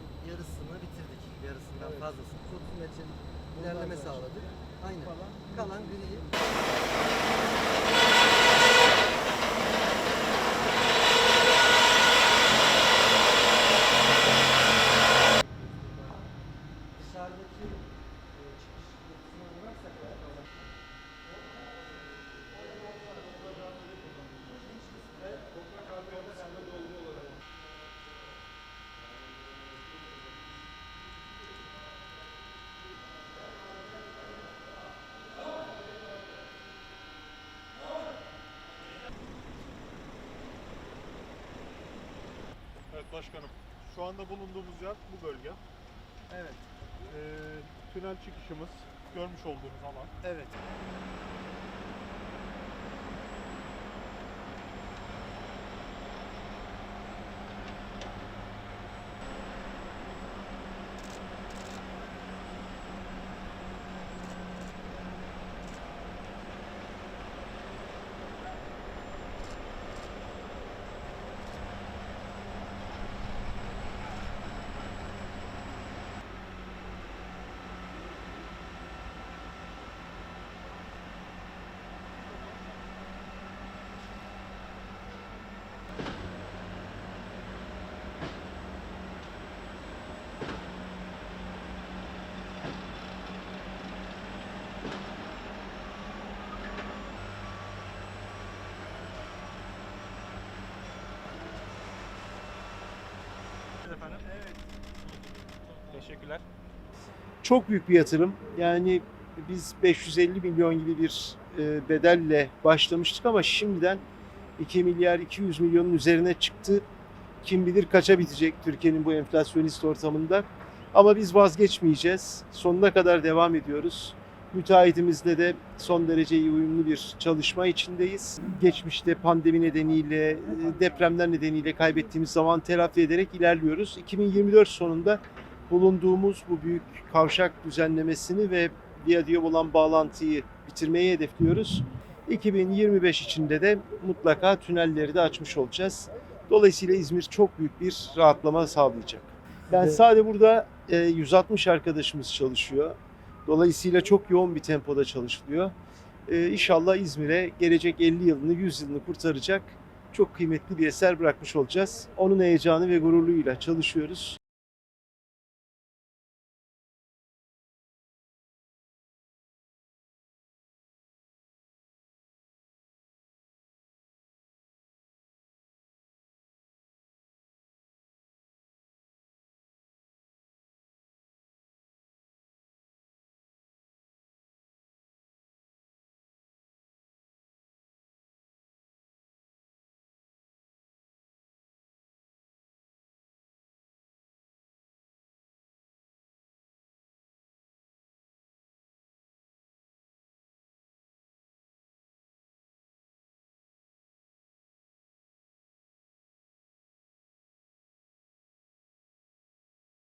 hemen yarısını bitirdik. Yarısından evet. fazlasını. 30 metrelik ilerleme sağladık. Aynen. Kalan, Kalan gri. Başkanım. Şu anda bulunduğumuz yer bu bölge. Evet. Ee, tünel çıkışımız görmüş olduğunuz alan. Evet. Efendim? Evet. Teşekkürler. çok büyük bir yatırım. Yani biz 550 milyon gibi bir e, bedelle başlamıştık ama şimdiden 2 milyar 200 milyonun üzerine çıktı. Kim bilir kaça bitecek Türkiye'nin bu enflasyonist ortamında. Ama biz vazgeçmeyeceğiz. Sonuna kadar devam ediyoruz. Müteahhitimizle de son derece iyi uyumlu bir çalışma içindeyiz. Geçmişte pandemi nedeniyle, e, depremler nedeniyle kaybettiğimiz zaman telafi ederek ilerliyoruz. 2024 sonunda bulunduğumuz bu büyük kavşak düzenlemesini ve viyadüğe olan bağlantıyı bitirmeyi hedefliyoruz. 2025 içinde de mutlaka tünelleri de açmış olacağız. Dolayısıyla İzmir çok büyük bir rahatlama sağlayacak. Yani Evet. sadece burada e, 160 arkadaşımız çalışıyor. Dolayısıyla çok yoğun bir tempoda çalışılıyor. E, İnşallah İzmir'e gelecek 50 yılını, 100 yılını kurtaracak çok kıymetli bir eser bırakmış olacağız. Onun heyecanı ve gururuyla çalışıyoruz.